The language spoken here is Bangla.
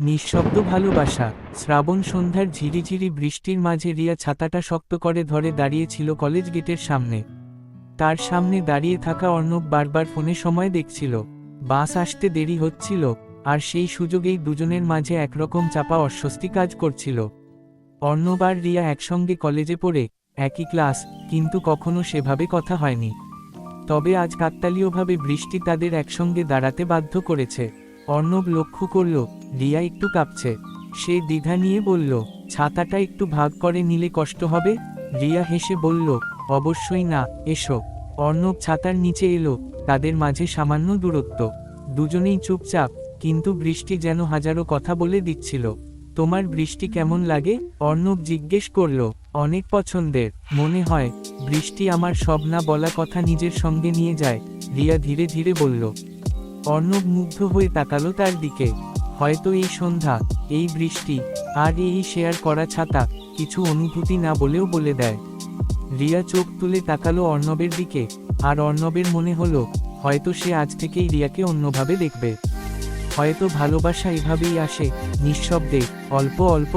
নিঃশব্দ ভালোবাসা, শ্রাবণ সন্ধ্যার ঝিরিঝিরি বৃষ্টির মাঝে রিয়া ছাতাটা শক্ত করে ধরে দাঁড়িয়েছিল কলেজ গেটের সামনে। তার সামনে দাঁড়িয়ে থাকা অর্ণব বারবার ফোনে সময় দেখছিল। বাস আসতে দেরি হচ্ছিল, আর সেই সুযোগেই দুজনের মাঝে একরকম চাপা অস্বস্তি কাজ করছিল। অর্ণব আর রিয়া একসঙ্গে কলেজে পড়ে, একই ক্লাস, কিন্তু কখনো সেভাবে কথা হয়নি। তবে আজ কাকতালীয়ভাবে বৃষ্টি তাদের একসঙ্গে দাঁড়াতে বাধ্য করেছে। অর্ণব লক্ষ্য করল রিয়া একটু কাঁপছে। সে দ্বিধা নিয়ে বলল, ছাতাটা একটু ভাগ করে নিলে কষ্ট হবে? রিয়া হেসে বলল, অবশ্যই না, এসো। অর্ণব ছাতার নিচে এলো, তাদের মাঝে সামান্য দূরত্ব। দুজনেই চুপচাপ, কিন্তু বৃষ্টি যেন হাজারো কথা বলে দিচ্ছিল। তোমার বৃষ্টি কেমন লাগে? অর্ণব জিজ্ঞেস করল, অনেক পছন্দের। মনে হয়, বৃষ্টি আমার সব না বলা কথা নিজের সঙ্গে নিয়ে যায়। রিয়া ধীরে ধীরে বলল। অর্ণব মুগ্ধ হয়ে তাকালো তার দিকে। হয়তো এই সন্ধ্যা, এই বৃষ্টি, আর এই শেয়ার করা ছাতা, কিছু অনুভূতি না বলেও বলে দেয়। রিয়া চোখ তুলে তাকালো অর্ণবের দিকে, আর অর্ণবের মনে হলো, হয়তো সে আজ থেকেই রিয়াকে অন্যভাবে দেখবে। হয়তো ভালোবাসা এভাবেই আসে, নিঃশব্দে, অল্প অল্প